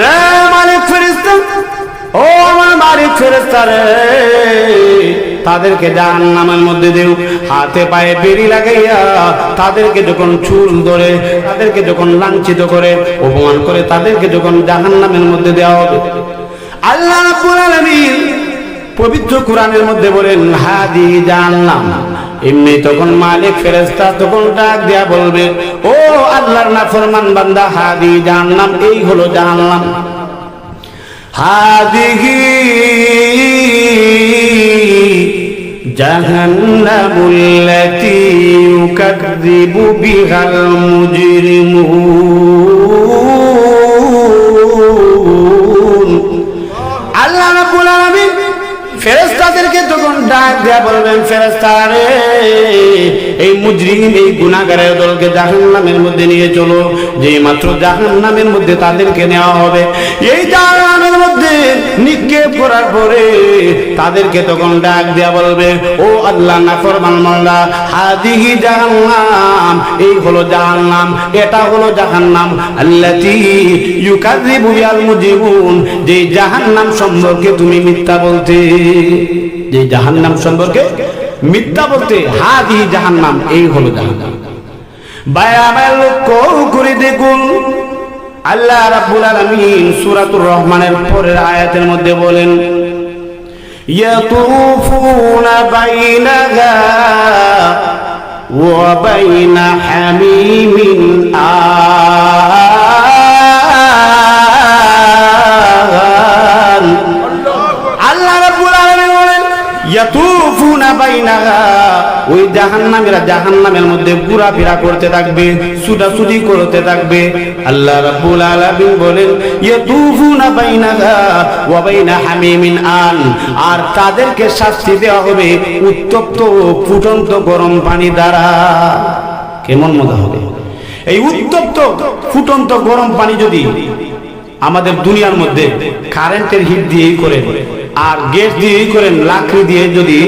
রে মালিক ফেরেস্তা ও আমার মালিক ফেরেস্তা রে, তাদেরকে জাহান্নামের মধ্যে দেও, হাতে পায়ে বেরি লাগাইয়া তাদেরকে যখন চুল ধরে, তাদেরকে যখন লাঞ্ছিত করে, অপমান করে, তাদেরকে যখন জাহান্নামের মধ্যে দেওয়া হবে। আল্লাহ পবিত্র কোরআনের মধ্যে বলেন, হাদি জাহান্নাম। এমনি তখন মালিক ফেরেস্তা তখন ডাক দেয়া বলবে, ও আল্লাহর নাফরমান বান্দা, হাদি জাহান্নাম, এই হলো জাহান্নাম। হাদিহি জাহান্নামুল্লাতী বিহাল মুজরিমুন। আল্লাহ রাব্বুল আলামিন ফেরেশতাদেরকে তখন ডাক দেয়া বলবেন ফেরেশতা রে এই মুজরিম, এই গুনাহগারের দলকে জাহান্নামের মধ্যে নিয়ে চলো। যেই মাত্র জাহান্নামের মধ্যে তাদেরকে নেওয়া হবে। এই জাহান্নামের মধ্যে নিক্ষেপ করার পরে তাদেরকে তখন ডাক দেয়া বলবে, ও আল্লাহ, নাফরমান মাল্লা হাদিহি জাহান্নাম, এই হলো জাহান্নাম, এটা হলো জাহান্নাম। আল্লাতি ইউকাযিবু বিল মুজিবুন যে জাহান্নাম সম্পর্কে তুমি মিথ্যা বলতে যে জাহান্নাম সম্পর্কে মিথ্যা বলতে হাদি জাহান্নাম এই হলো জাহান্নাম বায়ামের লক্ষ্য করে দেখুন আল্লাহ রাব্বুল আলামিন সূরাতুর রহমানের পরের আয়াতের মধ্যে বলেন يطوفون بينها وبين حميم জাহান্নামীরা জাহান্নামের মধ্যে ঘোরাফেরা করতে থাকবে ছুটাছুটি করতে থাকবে। আল্লাহ রাব্বুল আলামিন বলেন, ইয়াতুফুনা বাইনাহা ওয়া বাইনা হামিমিন আন। আর তাদেরকে শাস্তি দেওয়া হবে উত্তপ্ত ফুটন্ত গরম পানি দ্বারা। কেমন মজা হবে? এই উত্তপ্ত, ফুটন্ত গরম পানি যদি আমাদের দুনিয়ার মধ্যে কারেন্টের হিট দিয়েই করেন, আর গ্যাস দিয়েই করেন, লাকড়ি দিয়ে যদি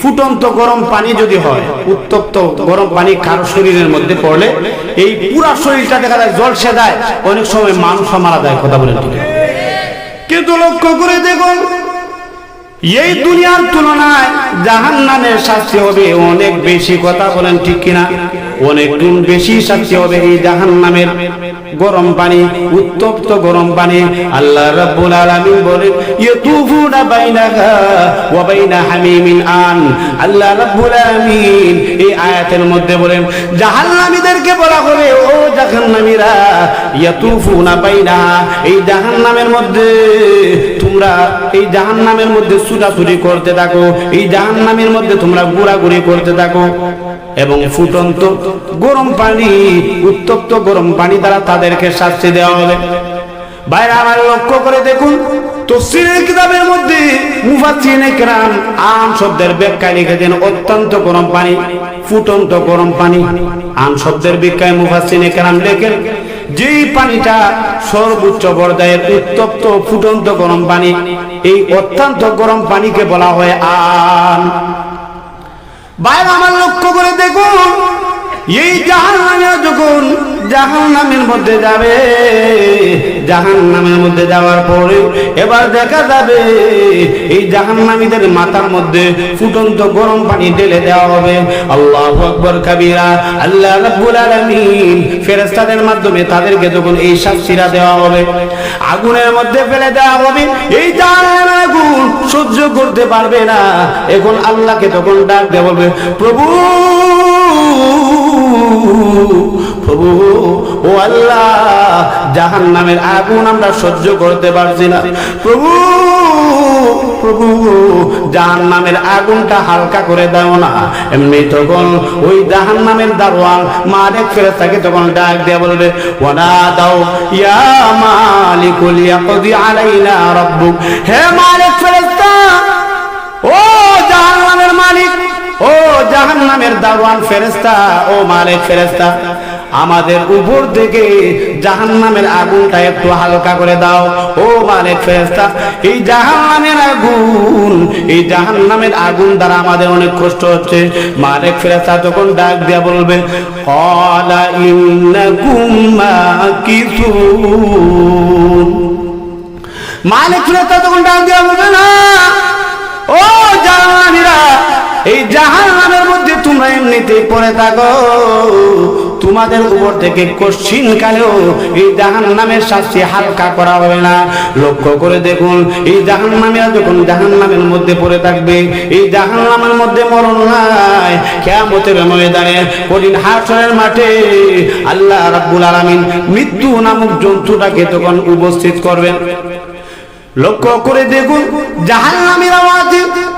ফুটন্ত গরম পানি যদি হয়, উত্তপ্ত গরম পানি কারও শরীরের মধ্যে পড়লে এই পুরা শরীরটা দেখা যায় জল সেদায় অনেক সময় মানুষ মারা যায়, কথা বলেন কিন্তু লক্ষ্য করে দেখুন, এই দুনিয়ার তুলনায় জাহান নামের শাস্তি হবে অনেক বেশি, কথা বলেন ঠিক কিনা? অনেক গুণ বেশি শাস্তি হবে এই জাহান নামের গরম পানি, উত্তপ্ত গরম পানি, আল্লাহ রাব্বুল আলামিন বলেন, ইয়াতুফুনা বাইনাহা ওয়া বাইনা হামিমিন আন। আল্লাহ রাব্বুল আলামিন এই আয়াতের মধ্যে বলেন, জাহান্নামীদেরকে বলা হবে, ও জাহান্নামীরা, ইয়াতুফুনা বাইনাহা। এই জাহান্নামের মধ্যে তোমরা, এই জাহান্নামের মধ্যে ছুটাছুটি করতে থাকো, এই জাহান্নামের মধ্যে তোমরা ঘোরাঘুরি করতে থাকো। এবং ফুটন্ত গরম পানি, উত্তপ্ত গরম পানি দ্বারা তাদেরকে শাস্তি দেওয়া হবে। বাইরে আমার লক্ষ্য করে দেখুন তফসিরের কিতাবের মধ্যে মুফাসসিরিনে কেরাম শব্দের ব্যাখ্যায় লিখেছেন অত্যন্ত গরম পানি, ফুটন্ত গরম পানি। আম শব্দের ব্যাখ্যায় মুফাসসিরিনে কেরাম লেখেন, যেই পানিটা সর্বোচ্চ পর্যায়ের উত্তপ্ত, ফুটন্ত গরম পানি, এই অত্যন্ত গরম পানিকে বলা হয় আন। বাইরে আমার লক্ষ্য করে দেখুন। এই জাহান নামে যখন জাহান নামের মধ্যে যাবে জাহান নামের মধ্যে যাওয়ার পরে এবার দেখা যাবে এই জাহান নামীদের মাথার মধ্যে ফুটন্ত গরম পানি ঢেলে দেওয়া হবে। আল্লাহ আকবর কাবিরা, আল্লাহ রাব্বুল আলামিন ফেরেশতাদের মাধ্যমে তাদেরকে যখন এই শাস্তিরা দেওয়া হবে, আগুনের মধ্যে ফেলে দেওয়া হবে, এই জাহান্নামের আগুন সহ্য করতে পারবে না। এখন আল্লাহকে তখন ডাক দেওয়া বলবে, প্রভু ও আল্লাহ জাহান নামের আগুন আমরা সহ্য করতে পারছি না। প্রভু প্রভু জাহান নামের আগুনটা হালকা করে দাও না। এমনি তখন ওই জাহান নামের দারোয়ান মালিক ফেরেস্তাকে তখন ডাক দিয়ে বলবে ওনা দাও, ইয়া মালিকুল ইয়াকদি আলাইনা রাব্বুক। হে ও জাহান্নামের দারওয়ান ফেরেস্তা ও মালিক ফেরেস্তা আমাদের উপর থেকে জাহান্নামের আগুনটা একটু হালকা করে দাও। ও মালিক ফেরেস্তা এই জাহান্নামের আগুন, এই জাহান্নামের আগুন দ্বারা আমাদের অনেক কষ্ট হচ্ছে। মালিক ফেরেস্তা তখন ডাক দিয়া বলবে, কলা ইন্নাকুম মাকিসুন। মালিক নেতা তখন ডাক দেওয়া বলবে, না এমনিতে পড়ে থাকো। তোমাদের উপর থেকে কশ্চিন কালেও এই জাহান নামের শাস্তি হালকা করা হবে না। লক্ষ্য করে দেখুন, এই জাহান নামেরা যখন জাহান নামের মধ্যে পড়ে থাকবে, এই জাহান নামের মধ্যে মরণ নাই। কেয়ামতের ময়দানে, কঠিন হাসরের মাঠে আল্লাহ রাব্বুল আলামিন মৃত্যু নামক জন্তুটাকে তখন উপস্থিত করবেন। লক্ষ্য করে দেখুন জাহান্নামীরাও আছে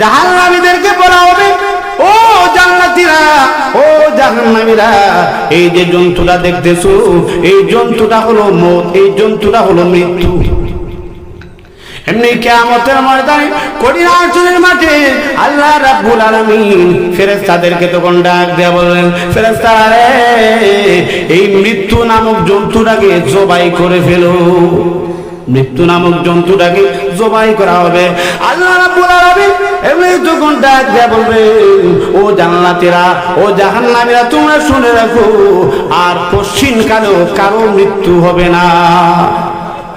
জাহান্নামীদেরকে বলা হবে, ও জান্নাতীরা, ও জাহান্নামীরা, এই যে জন্তুটা দেখতেছো, এই জন্তুটা হলো মত, এই জন্তুটা হলো মৃত্যু। এমনি কিয়ামতের ময়দানে কঠিন আচরণের মাঠে আল্লাহ রাব্বুল আলামিন ফেরেশতাদেরকে তখন ডাক দেয়া বললেন, ফেরেশতারা রে, এই মৃত্যু নামক জন্তুটাকে জবাই করে ফেলো। মৃত্যু নামক জন্তুটাকে জবাই করা হবে। আল্লাহ রাব্বুল এমনি তখন ডাক দেয়া বলবে, ও জান্নাতীরা, ও জাহান্নামীরা, তোমরা শুনে রাখো, আর পশ্চিম কালেও কারও মৃত্যু হবে না।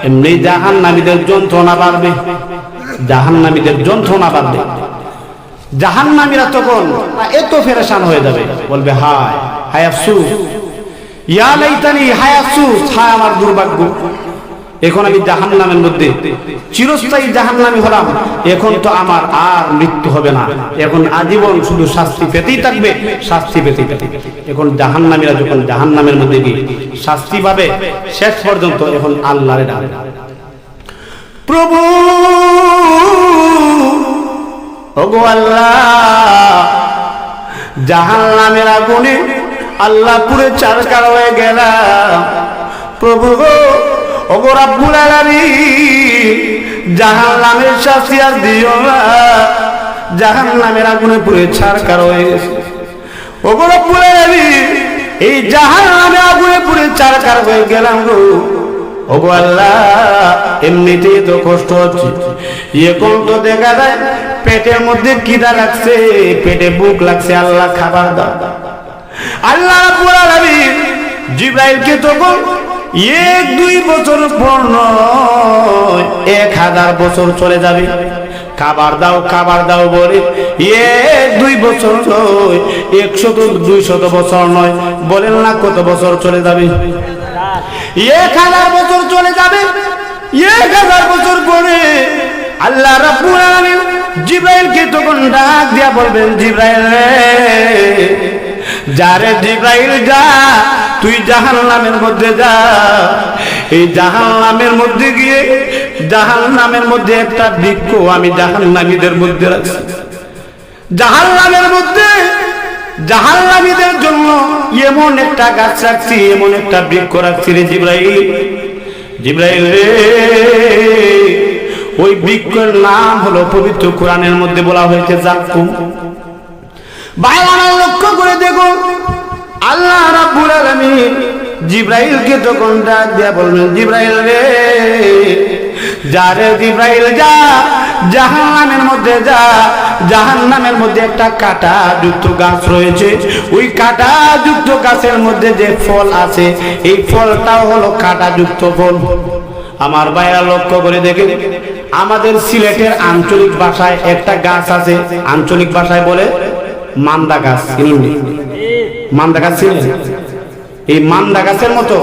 এমনি জাহান নামীদের যন্ত্রণা বাড়বে। জাহান নামীদের যন্ত্রণা বাড়বে। জাহান নামীরা তখন এত ফেরেশান হয়ে যাবে। বলবে, হায় হায় আফসুস। ইয়া লাইতানি, হায় আফসুস, হায় আমার দুর্ভাগ্য। এখন আমি জাহান নামের মধ্যে। চিরস্থায়ী জাহান নামী হলাম। এখন তো আমার আর মৃত্যু হবে না। এখন আজীবন শুধু শাস্তি পেতেই থাকবে, শাস্তি পেতেই থাকবে। এখন জাহান নামীরা যখন জাহান নামের মধ্যে গিয়ে শাস্তি পাবে, শেষ পর্যন্ত এখন আল্লাহরে ডাকে। প্রভু! ওগো আল্লাহ! জাহান নামের আগুনে আল্লাহ পুরে চারকার হয়ে গেলাম। প্রভু গো! ওগো রাব্বুল আলামিন জাহান নামের শাস্তি আর দিও না। জাহান নামের আগুনে পুরে ছারকার হয়ে গেছে। ওগো রব্বুল আলামিন, এই জাহান নামে আগুনে পুরে চারকার হয়ে গেলাম গো। ওগো আল্লাহ, এমনিতেই তো কষ্ট হচ্ছে। এখন তো দেখা যায়, পেটের মধ্যে কিদা লাগছে, পেটে বুক লাগছে, আল্লাহ খাবার দাও। আল্লাহ রাব্বুল আলামিন, জিব্রাইলকে তখন এক দুই বছর পর নয়, এক হাজার বছর চলে যাবে। খাবার দাও খাবার দাও বলে, এক দুই বছর নয়, একশত, দুইশত বছর নয়, বলেন না কত বছর চলে যাবে। এক হাজার বছর চলে যাবে, এক হাজার বছর পরে আল্লাহ আলামিন জিব্রাইলকে তখন ডাক দিয়া বলবেন, জিব্রাইল রে যারে জিব্রাইল, যা। তুই জাহান নামের মধ্যে যা। এই জাহান নামের মধ্যে গিয়ে জাহান নামের মধ্যে একটা বৃক্ষ আমি জাহান নামীদের মধ্যে রাখছি। জাহান নামের মধ্যে জাহান নামীদের জন্য এমন একটা গাছ রাখছি, এমন একটা বৃক্ষ রাখছি রে জিব্রাইল। জিব্রাইল রে, ওই বৃক্ষের নাম হলো পবিত্র কোরআনের মধ্যে বলা হয়েছে জাকুম। বাংলা লক্ষ্য করে দেখুন আল্লাহ রাব্বুল আলামিন জিব্রাইলকে তখন ডাক দিয়া বললেন, জিব্রাইল রে, যা রে জিব্রাইল, যা, জাহান্নামের মধ্যে যা, জাহান্নামের মধ্যে একটা কাটা যুক্ত গাছ রয়েছে। ওই কাটা যুক্ত গাছের মধ্যে যে ফল আছে, এই ফলটাও হলো কাটা যুক্ত ফল। আমার ভাইয়া লক্ষ্য করে দেখে আমাদের সিলেটের আঞ্চলিক ভাষায় একটা গাছ আছে, আঞ্চলিক ভাষায় বলে মান্দা গাছ মান্দা গাছ এই মান্দা গাছের মতো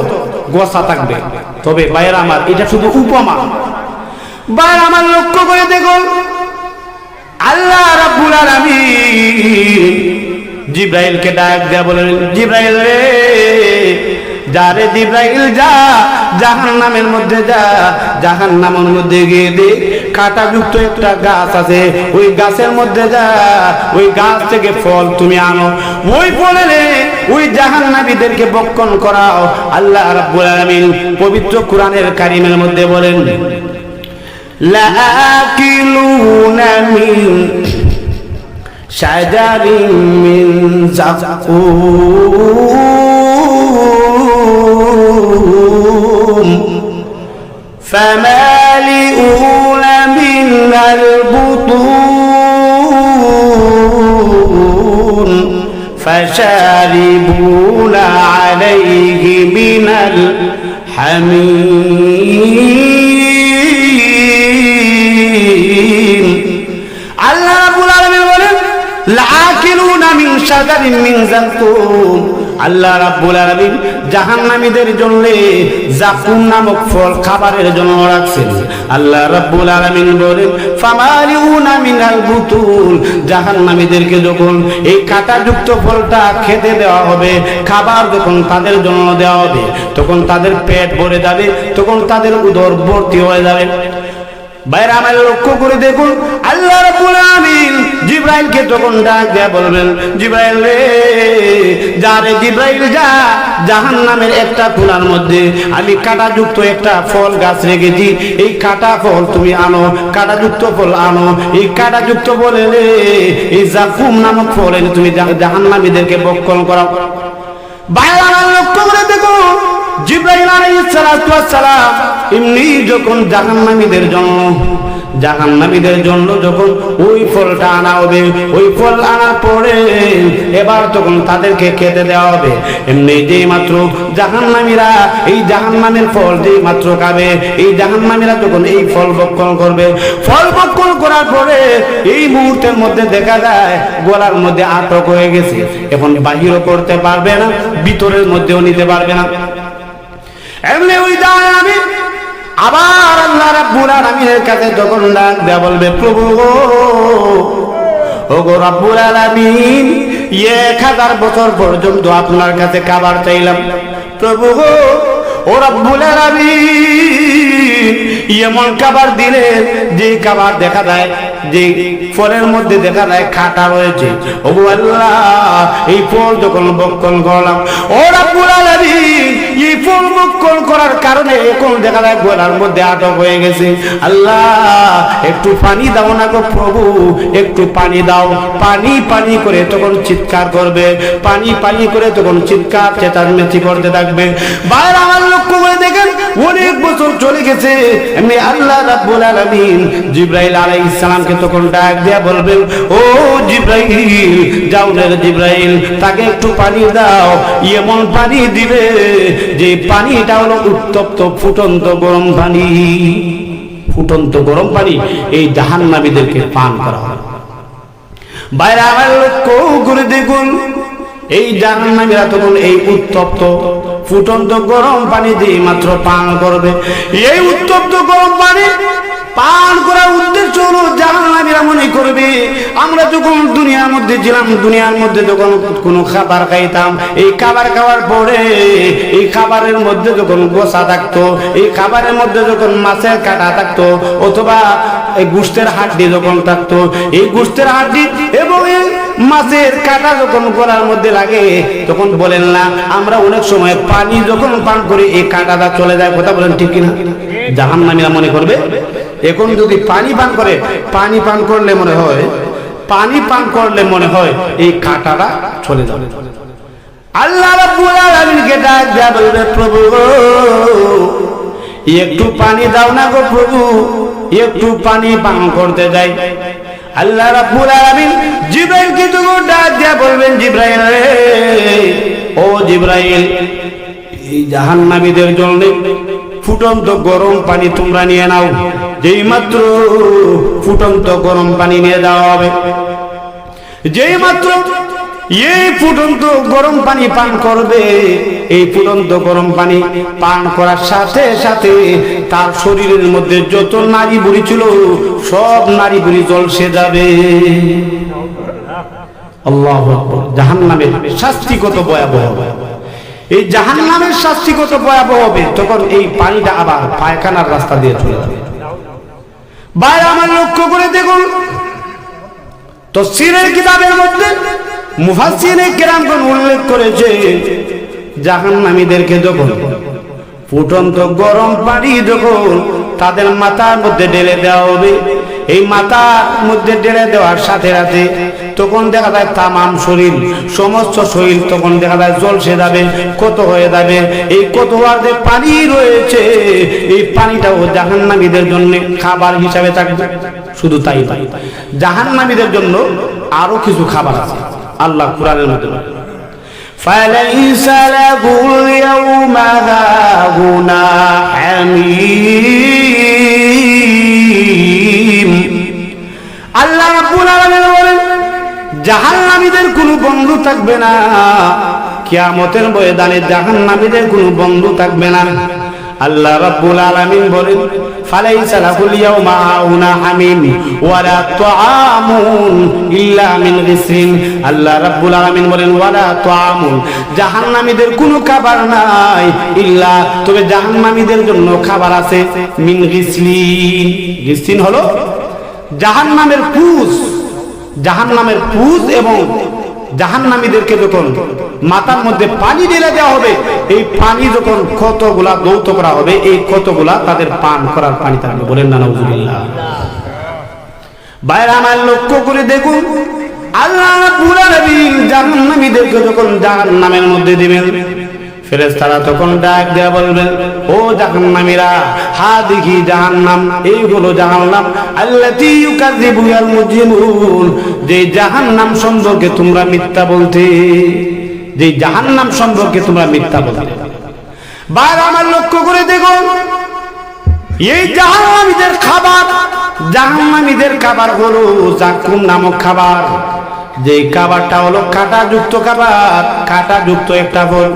গোসা থাকবে। তবে বাইরে আমার, এটা শুধু উপমা। বাইরে আমার, লক্ষ্য করে দেখো। আল্লাহ রাব্বুল আলামিন জিব্রাইলকে ডাক দেয়া বলেন জিব্রাইল রে! যা রে জিব্রাইল, যা। জাহান নামের মধ্যে যা। জাহান নামের মধ্যে গিয়ে দেখ কাঁটাযুক্ত একটা গাছ আছে। ওই গাছের মধ্যে যা। ওই গাছ থেকে ফল তুমি আনো। ওই ফলের ওই জাহান্নাবীদেরকে বক্ষণ করাও। আল্লাহ রাব্বুল আলামিন পবিত্র কোরআনের কারিমের মধ্যে বলেন, লাকিলুনা মিন শাজারিন মিন জাকুম فشاربون عليه من الحميم আল্লাহ রাব্বুল আলামিন বলেন লাআকিলুনা মিন শাজারিন মিন যাকুম আল্লাহ রাব্বুল আলামিন জাহান্নামীদের জন্য জাকুম নামক ফল খাবারের জন্য রাখছেন। আল্লাহ রাব্বুল আলামিন বলেন, ফামালিউনা মিনাল বুতুল। জাহান্নামীদেরকে যখন এই কাঁটাযুক্ত ফলটা খেতে দেওয়া হবে, খাবার যখন তাদের জন্য দেওয়া হবে, তখন তাদের পেট ভরে যাবে, তখন তাদের উদর ভর্তি হয়ে যাবে। বাইরে আমার লক্ষ্য করে দেখুন। আল্লাহ রাব্বুল আমিন জিব্রাইলকে তখন ডাক দেয়া বলবেন, জিব্রাইল রে, যা রে জিব্রাইল, যা। জাহান্নামের একটা খোলার মধ্যে আমি কাঁটাযুক্ত একটা ফল গাছ রেখেছি। এই কাঁটা ফল তুমি আনো, কাঁটাযুক্ত ফল আনো। এই কাঁটাযুক্ত ফলে রে, এই জাকুম নামক ফল এনে তুমি জাহান্নামীদেরকে বক্ষণ করাও। বাইরে আমার লক্ষ্য করে দেখুন। জিব্রাইল আলাইহিস সালাতু ওয়াস সালাম এমনি যখন জাহান্নামীদের জন্য জাহান্নামীদের জন্য যখন ওই ফলটা আনা হবে, ওই ফল আনার পরে এবার তখন তাদেরকে খেতে দেওয়া হবে। এমনি যেই মাত্র জাহান্নামীরা, এই জাহান্নামের ফল যেই মাত্র খাবে, এই জাহান্নামীরা যখন এই ফল ভক্ষণ করবে। ফল ভক্ষণ করার পরে এই মুহূর্তের মধ্যে দেখা যায়, গলার মধ্যে আটক হয়ে গেছে। এখন বাহিরও করতে পারবে না, ভিতরের মধ্যেও নিতে পারবে না। এমনি ওই দাঁড় আমি। আবার আল্লাহ রাব্বুল আলামিনের কাছে যখন ডাক দেয়া বলবে, প্রভু ও গো রাব্বুল আলামিন, এক হাজার বছর পর্যন্ত আপনার কাছে খাবার চাইলাম। প্রভু গো, ও রাব্বুল আলামিন, এমন খাবার দিলেন যে খাবার দেখা যায়, যে ফলের মধ্যে দেখা যায় খাটা রয়েছে। ও আল্লাহ, এই ফল যখন বক্ষণ করলাম, ও রাব্বুল আলামিন, এই ফল বক্ষণ করার কারণে এখন দেখা যায় গলার মধ্যে আটক হয়ে গেছে। আল্লাহ, একটু পানি দাও না গো প্রভু, একটু পানি দাও। পানি পানি করে তখন চিৎকার করবে। পানি পানি করে তখন চিৎকার চেঁচামেচি করতে থাকবে। বাইরে আমার লক্ষ্য করে দেখেন, অনেক বছর চলে গেছে। এমনি আল্লাহ রাব্বুল আলামিন জিব্রাইল আলাইহিস সালামকে তখন ডাক দেয়া বলবেন, ও জিব্রাইল, যাও রে জিব্রাইল, তাকে একটু পানি দাও। এমন পানি দিবে, যে পানিটা হলো উত্তপ্ত, ফুটন্ত গরম পানি। ফুটন্ত গরম পানি, এই জাহান্নামীদেরকে পান করা হয়। বাইরে আমার লক্ষ্য দেখুন, এই জাহান্নামীরা তখন এই উত্তপ্ত, ফুটন্ত গরম পানি দিয়ে মাত্র পান করবে। এই উত্তপ্ত গরম পানি পান করার উদ্দেশ্য হলো জাহান্নামীরা মনে করবে। আমরা যখন দুনিয়ার মধ্যে ছিলাম, দুনিয়ার মধ্যে যখন কোনো খাবার খাইতাম, এই খাবার খাওয়ার পরে এই খাবারের মধ্যে যখন গোসা থাকতো, এই খাবারের মধ্যে যখন মাছের কাটা থাকতো, অথবা এই গুস্তের হাড্ডি যখন থাকতো, এই গুস্তের হাড্ডি এবং এই মাছের কাটা যখন গলার মধ্যে লাগে, তখন বলেন না, আমরা অনেক সময় পানি যখন পান করি, এই কাঁটাটা চলে যায়, কথা বলেন ঠিক কিনা? জাহান নামীরা মনে করবে? এখন যদি পানি পান করে পানি পান করলে মনে হয় পানি পান করলে মনে হয় এই কাঁটাটা চলে যাবে। আল্লাহ রাব্বুল আলামিনকে প্রভু গো, একটু পানি দাও না গো প্রভু একটু পানি পান করতে যাই। আল্লাহ রাব্বুল আলামিন জিব্রাইলকে তখন ডাক দেয়া বলবেন জিব্রাইল রে ও জিব্রাইল এই জাহান্নামীদের জন্য ফুটন্ত গরম পানি তোমরা নিয়ে নাও। যেই মাত্র ফুটন্ত গরম পানি নিয়ে দেওয়া হবে। যেই মাত্র এই ফুটন্ত গরম পানি পান করবে, এই ফুটন্ত গরম পানি পান করার সাথে সাথে তার শরীরের মধ্যে যত নারী বুড়ি ছিল, সব নারী বুড়ি জলসে যাবে। আল্লাহ জাহান নামের শাস্তি কত ভয়াবহ। এই জাহান নামের শাস্তি কত ভয়াবহ হবে, তখন এই পানিটা আবার পায়খানার রাস্তা দিয়ে চলে যাবে। বাইরে আমার লক্ষ্য করে দেখুন। তো সিরের কিতাবের মধ্যে মুফাসিনে কেরামগণ উল্লেখ করেছে, জাহান্নামীদেরকে যখন ফুটন্ত গরম পানি দেখুন তাদের মাথার মধ্যে ঢেলে দেওয়া হবে এই মাথার মধ্যে ঢেলে দেওয়ার সাথে সাথে তখন দেখা যায় তামাম শরীর সমস্ত শরীর তখন দেখা যায় জলসে যাবে কত হয়ে যাবে এই কত হওয়ার যে পানি রয়েছে এই পানিটাও জাহান্নামীদের জন্য খাবার হিসাবে থাকবে শুধু তাই তাই জাহান্নামীদের জন্য আরো কিছু খাবার আছে আল্লাহ কোরআনের মধ্যে বলে। فليس له اليوم هاهنا حميم আল্লাহ রাব্বুল আলামিন বলেন কোনো বন্ধু থাকবে না, কিয়ামতের ময়দানে জাহান্নামীদের কোনো বন্ধু থাকবে না। আল্লাহ রাব্বুল আলামিন বলেন, ফালাইসা লাহুল ইয়াওমা হাউনা হামিম ওয়ালা তুআমুন ইল্লা মিন গিসরিন। আল্লাহ রাব্বুল আলামিন বলেন, ওয়ালা তুআমুন, জাহান্নামীদের কোনো খাবার নাই ইল্লা, তবে জাহান্নামীদের জন্য খাবার আছে মিন গিসলিন গিসলিন হলো জাহান্নামের পুষ জাহান্নামের পুষ এবং জাহান্নামীদেরকে যখন মাথার মধ্যে পানি ঢেলে দেওয়া হবে, এই পানি যখন কতগুলা দৌত করা হবে, এই ক্ষতগুলা তাদের পান করার পানি থাকবে বলেন না নজুবিল্লাহ বাইরে আমার লক্ষ্য করে দেখুন, আল্লাহ পুরা জাহান্নামীদেরকে যখন জাহান্নামের মধ্যে দিবেন ফেরেশতারা তখন ডাক দেয়া বলবেন, ও জাহান্নামীরা হা দেখি জাহান্নাম এই হলো জাহান্নাম, আল্লাতী ইউকাযযিবু আল মুজরিমুন, যে জাহান্নাম সম্পর্কে তোমরা মিথ্যা বলতে, যে জাহান্নাম সম্পর্কে তোমরা মিথ্যা বলতে। বাইরে আমার লক্ষ্য করে দেখুন, এই জাহান্নামীদের খাবার জাহান্নামীদের খাবার হলো জাকুম নামক খাবার। যে কাবারটা হলো কাটা যুক্ত খাবার কাটা যুক্ত একটা ফল।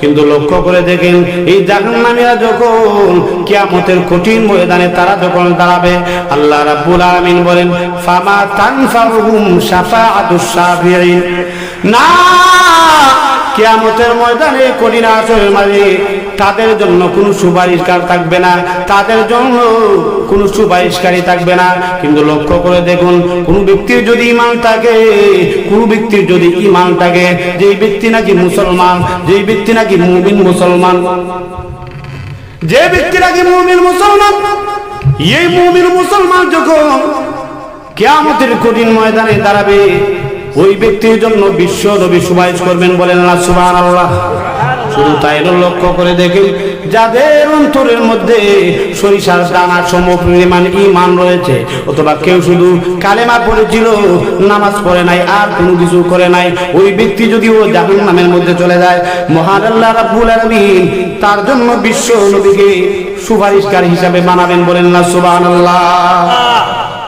কিন্তু লক্ষ্য করে দেখেন, এই জাহান্নামীরা যখন কিয়ামতের কঠিন ময়দানে তারা যখন দাঁড়াবে, আল্লাহ রাব্বুল আলামিন বলেন, ফামা তানফাহুম শাফাআতুস শাফিঈন না, কিয়ামতের ময়দানে কঠিন আসরের মাঝে তাদের জন্য কোনো সুপারিশকার থাকবে না। তাদের জন্য কোনো সুপারিশকারী থাকবে না। কিন্তু লক্ষ্য করে দেখুন, কোন ব্যক্তির যদি ইমান থাকে, কোন ব্যক্তির যদি ইমান থাকে, যেই ব্যক্তি নাকি মুসলমান, যেই ব্যক্তি নাকি মুমিন মুসলমান, যে ব্যক্তি নাকি মুমিন মুসলমান, এই মুমিন মুসলমান যখন কেয়ামতের কঠিন ময়দানে দাঁড়াবে, ওই ব্যক্তির জন্য বিশ্ব নবী সুপারিশ করবেন বলেন না সুবাহ আল্লাহ শুধু তাই লক্ষ্য করে দেখেন যাদের অন্তরের মধ্যে সরিষার দানা সম পরিমাণ ইমান রয়েছে, অথবা কেউ শুধু কালেমা পড়েছিল, নামাজ পড়ে নাই, আর কোনো কিছু করে নাই, ওই ব্যক্তি যদি ও জাহান নামের মধ্যে চলে যায়, মহান আল্লাহ রাব্বুল আলামিন তার জন্য বিশ্ব নবীকে সুপারিশকারী হিসাবে বানাবেন বলেন না, সুবহানাল্লাহ।